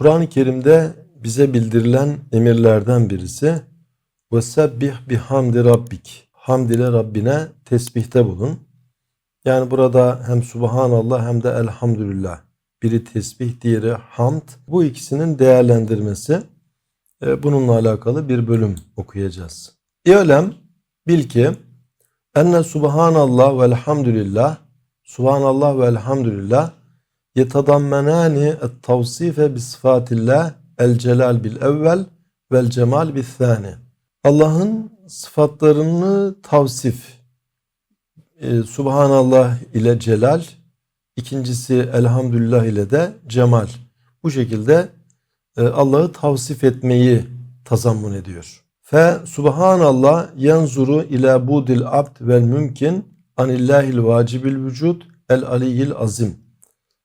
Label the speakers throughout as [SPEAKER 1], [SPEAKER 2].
[SPEAKER 1] Kur'an-ı Kerim'de bize bildirilen emirlerden birisi وَسَبِّحْ bihamdi rabbik. Hamd ile Rabbine tesbihte bulun. Yani burada hem Subhanallah hem de Elhamdülillah. Biri tesbih, diğeri hamd. Bu ikisinin değerlendirmesi. E, Bununla alakalı bir bölüm okuyacağız. İ'lem bil ki enne Subhanallah ve elhamdülillah Subhanallah ve elhamdülillah yetadammenani et-tavsife bi sıfatillah el celal bil evvel vel cemal bil thani. Allah'ın sıfatlarını tavsif e, Subhanallah ile celal ikincisi elhamdülillah ile de cemal. Bu şekilde e, Allah'ı tavsif etmeyi tazammun ediyor. Fe subhanallah yanzuru ila budil abd vel mümkün anillahil vacibil vücud el aliyyil azim.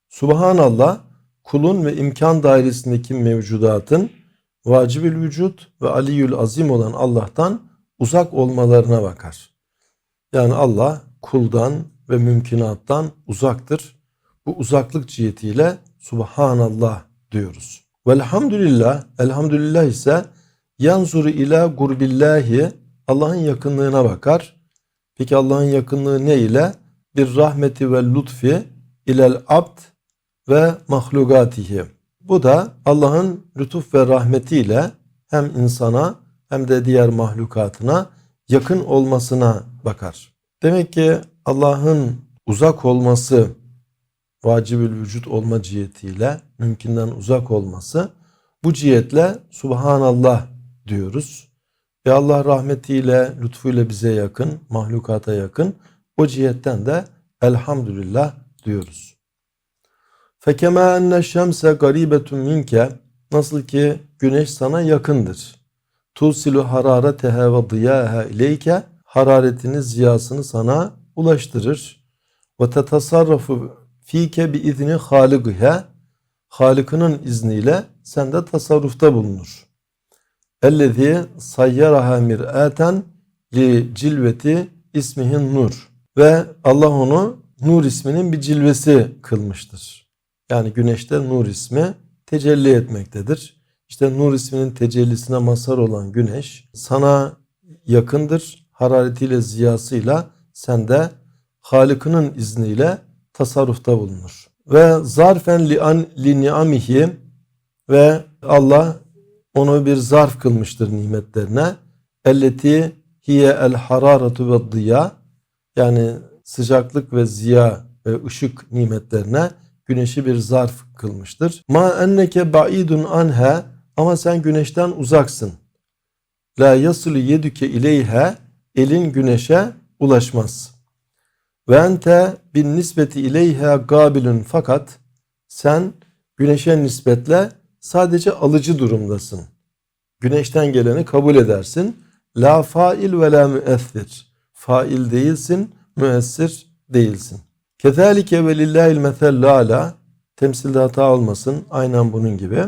[SPEAKER 1] Subhanallah kulun ve imkan dairesindeki mevcudatın vacibil vücut ve aliyyül azim olan Allah'tan uzak olmalarına bakar. Yani Allah kuldan ve mümkünattan uzaktır. Bu uzaklık cihetiyle Subhanallah diyoruz. Velhamdülillah, elhamdülillah ise yanzuru ila gurbillahi Allah'ın yakınlığına bakar. Peki Allah'ın yakınlığı ne ile? Bir rahmeti ve lütfi ilel abd ve mahlugatihi. Bu da Allah'ın lütuf ve rahmetiyle hem insana hem de diğer mahlukatına yakın olmasına bakar. Demek ki Allah'ın uzak olması vacibül vücut olma cihetiyle mümkünden uzak olması bu cihetle Subhanallah diyoruz. Ve Allah rahmetiyle, lütfuyla bize yakın, mahlukata yakın. O cihetten de elhamdülillah diyoruz. Fekema enne şemse garibetun minke nasıl ki güneş sana yakındır. Tusilu hararetehe ve diyaha ileyke hararetini, ziyasını sana ulaştırır. Ve tetasarrafu fike bi izni haligihe Halık'ının izniyle sende tasarrufta bulunur. Ellezî sayyaraha mir'aten li cilveti ismihin nur. Ve Allah onu nur isminin bir cilvesi kılmıştır. Yani güneşte nur ismi tecelli etmektedir. İşte nur isminin tecellisine mazhar olan güneş sana yakındır. Hararetiyle, ziyasıyla sende Halık'ının izniyle tasarrufta bulunur. Ve zarfen li, an, li ni'amihi ve Allah onu bir zarf kılmıştır nimetlerine. Elleti hiye el hararatu ve diya yani sıcaklık ve ziya ve ışık nimetlerine güneşi bir zarf kılmıştır. Ma enneke ba'idun anha ama sen güneşten uzaksın. La yasulu yedüke ileyha elin güneşe ulaşmaz. Ve ente bin nispeti ileyha gabilun fakat sen güneşe nispetle sadece alıcı durumdasın. Güneşten geleni kabul edersin. La fail ve la müessir. Fail değilsin, müessir değilsin. Kezalike ve lillahil mesel ala. Temsilde hata olmasın. Aynen bunun gibi.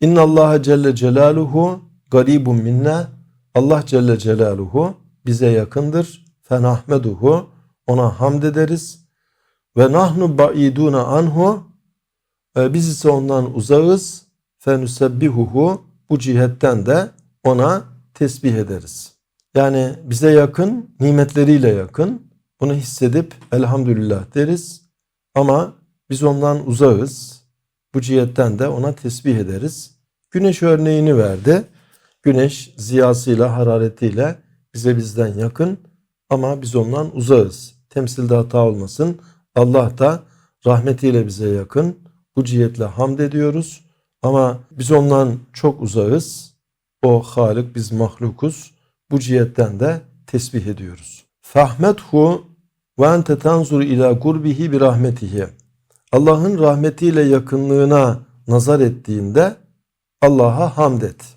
[SPEAKER 1] İnna Allah Celle Celaluhu garibun minna. Allah Celle Celaluhu bize yakındır. Fenahmeduhu. Ona hamd ederiz. Ve nahnu ba'iduna anhu. Biz ise ondan uzağız. Fenusebbihuhu. Bu cihetten de ona tesbih ederiz. Yani bize yakın, nimetleriyle yakın. Bunu hissedip elhamdülillah deriz. Ama biz ondan uzağız. Bu cihetten de ona tesbih ederiz. Güneş örneğini verdi. Güneş ziyasıyla, hararetiyle bize bizden yakın ama biz ondan uzağız. Temsilde hata olmasın. Allah da rahmetiyle bize yakın. Bu cihetle hamd ediyoruz. Ama biz ondan çok uzağız. O Halik, biz mahlukuz. Bu cihetten de tesbih ediyoruz. Fahmethu ve ente tanzur ila gurbihi bi rahmetihi. Allah'ın rahmetiyle yakınlığına nazar ettiğinde Allah'a hamd et.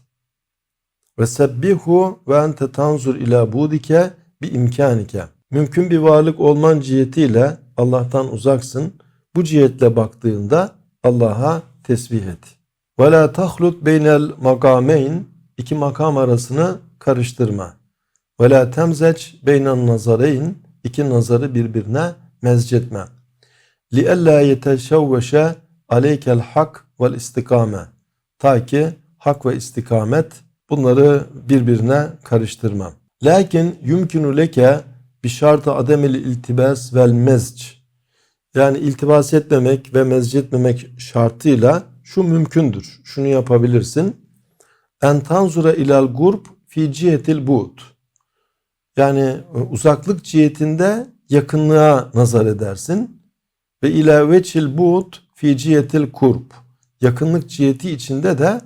[SPEAKER 1] Ve sebbihu ve ente tanzur ila budike bi imkanike. Mümkün bir varlık olman cihetiyle Allah'tan uzaksın. Bu cihetle baktığında Allah'a tesbih et. Ve la tahlut beynel makameyn iki makam arasını karıştırma. Ve la temzeç beynen nazareyn iki nazarı birbirine mezcetme. Li ella yeteşevveşe aleykel hak vel istikame. Ta ki hak ve istikamet bunları birbirine karıştırmam. Lakin yumkinu leke bir şartı ademil iltibas vel mezc. Yani iltibas etmemek ve mezc etmemek şartıyla şu mümkündür. Şunu yapabilirsin. En tanzura ilal gurb fi cihetil bu'd. Yani e, uzaklık cihetinde yakınlığa nazar edersin. Ve ila veçil bu'd fi cihetil kurb. Yakınlık ciheti içinde de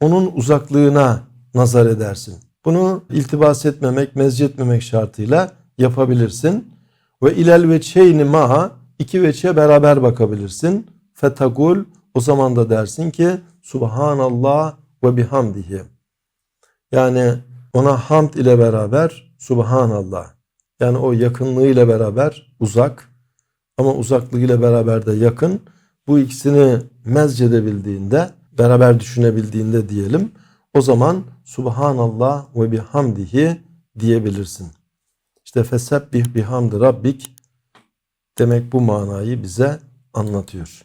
[SPEAKER 1] onun uzaklığına nazar edersin. Bunu iltibas etmemek, mezcetmemek şartıyla yapabilirsin. Ve ilel veçeyni maha iki veçe beraber bakabilirsin. Fetagul o zaman da dersin ki Subhanallah ve bihamdihi. Yani ona hamd ile beraber Subhanallah. Yani o yakınlığı ile beraber uzak ama uzaklığı ile beraber de yakın. Bu ikisini mezcedebildiğinde, beraber düşünebildiğinde diyelim. O zaman Subhanallah ve bihamdihi diyebilirsin. İşte fesebbih bihamdi rabbik demek bu manayı bize anlatıyor.